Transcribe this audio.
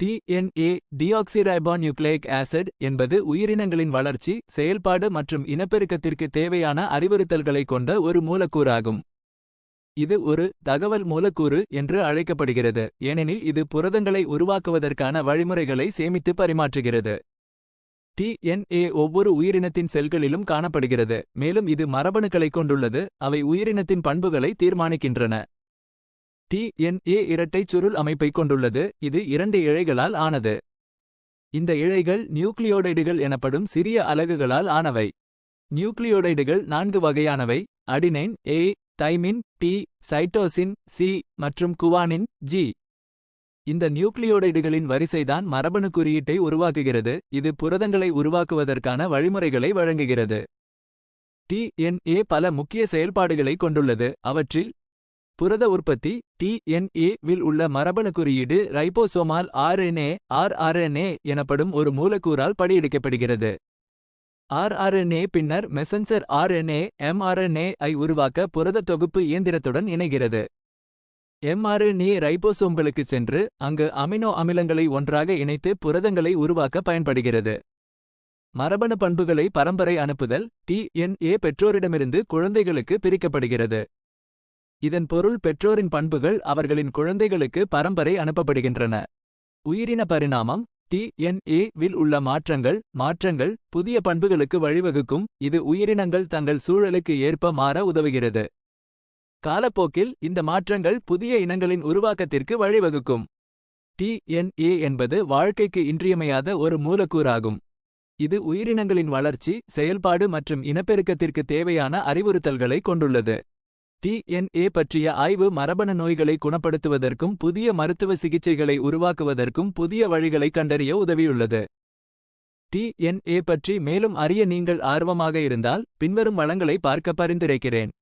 DNA டிஆக்சிரைபோநியூக்ளிக் acid என்பது உயிரினங்களின் வளர்ச்சி செயல்பாடு மற்றும் இனப்பெருக்கத்திற்கு தேவையான அறிவுறுத்தல்களை கொண்ட ஒரு மூலக்கூறாகும். இது ஒரு தகவல் மூலக்கூறு என்று அழைக்கப்படுகிறது ஏனெனில் இது புரதங்களை உருவாக்குவதற்கான வழிமுறைகளை சேமித்து பரிமாற்றுகிறது. டிஎன்ஏ ஒவ்வொரு உயிரினத்தின் செல்களிலும் காணப்படுகிறது மேலும் இது மரபணுக்களைக் கொண்டுள்ளது அவை உயிரினத்தின் பண்புகளை தீர்மானிக்கின்றன. டிஎன்ஏ இரட்டைச் சுருள் அமைப்பைக் கொண்டுள்ளது. இது இரண்டு இழைகளால் ஆனது. இந்த இழைகள் நியூக்ளியோடைடுகள் எனப்படும் சிறிய அலகுகளால் ஆனவை. நியூக்ளியோடைடுகள் நான்கு வகையானவை. Adenine A thymine T cytosine C மற்றும் குவானின் ஜி. இந்த நியூக்ளியோடைடுகளின் வரிசைதான் மரபணு குறியீட்டை உருவாக்குகிறது. இது புரதங்களை உருவாக்குவதற்கான வழிமுறைகளை வழங்குகிறது. டிஎன்ஏ பல முக்கிய செயல்பாடுகளை கொண்டுள்ளது. அவற்றில் புரத உற்பத்தி டிஎன்ஏ வில் உள்ள மரபணு குறியீடு ரைபோசோமால் ஆர்என்ஏ ஆர்ஆர்என்ஏ எனப்படும் ஒரு மூலக்கூறால் படியெடுக்கப்படுகிறது. ஆர்ஆர்என்ஏ பின்னர் மெசஞ்சர் ஆர்என்ஏ எம்ஆர்என்ஏ ஐ உருவாக்க புரத தொகுப்பு இயந்திரத்துடன் இணைகிறது. எம்ஆர்என்ஏ ரைபோசோம்களுக்கு சென்று அங்கு அமினோ அமிலங்களை ஒன்றாக இணைத்து புரதங்களை உருவாக்க பயன்படுகிறது. மரபணு பண்புகளை பரம்பரை அனுப்புதல் டிஎன்ஏ பெற்றோரிடமிருந்து குழந்தைகளுக்கு பிரிக்கப்படுகிறது. இதன் பொருள் பெற்றோரின் பண்புகள் அவர்களின் குழந்தைகளுக்கு பரம்பரை அனுப்பப்படுகின்றன. உயிரின பரிணாமம் டிஎன்ஏ வில் உள்ள மாற்றங்கள் மாற்றங்கள் புதிய பண்புகளுக்கு வழிவகுக்கும் இது உயிரினங்கள் தங்கள் சூழலுக்கு ஏற்ப மாற உதவுகிறது. காலப்போக்கில் இந்த மாற்றங்கள் புதிய இனங்களின் உருவாக்கத்திற்கு வழிவகுக்கும். டிஎன்ஏ என்பது வாழ்க்கைக்கு இன்றியமையாத ஒரு மூலக்கூறாகும். இது உயிரினங்களின் வளர்ச்சி செயல்பாடு மற்றும் இனப்பெருக்கத்திற்கு தேவையான அறிவுறுத்தல்களை கொண்டுள்ளது. டிஎன்ஏ பற்றிய ஆய்வு மரபணு நோய்களை குணப்படுத்துவதற்கும் புதிய மருத்துவ சிகிச்சைகளை உருவாக்குவதற்கும் புதிய வழிகளை கண்டறிய உதவியுள்ளது. டிஎன்ஏ பற்றி மேலும் அறிய நீங்கள் ஆர்வமாக இருந்தால் பின்வரும் வளங்களை பார்க்க பரிந்துரைக்கிறேன்.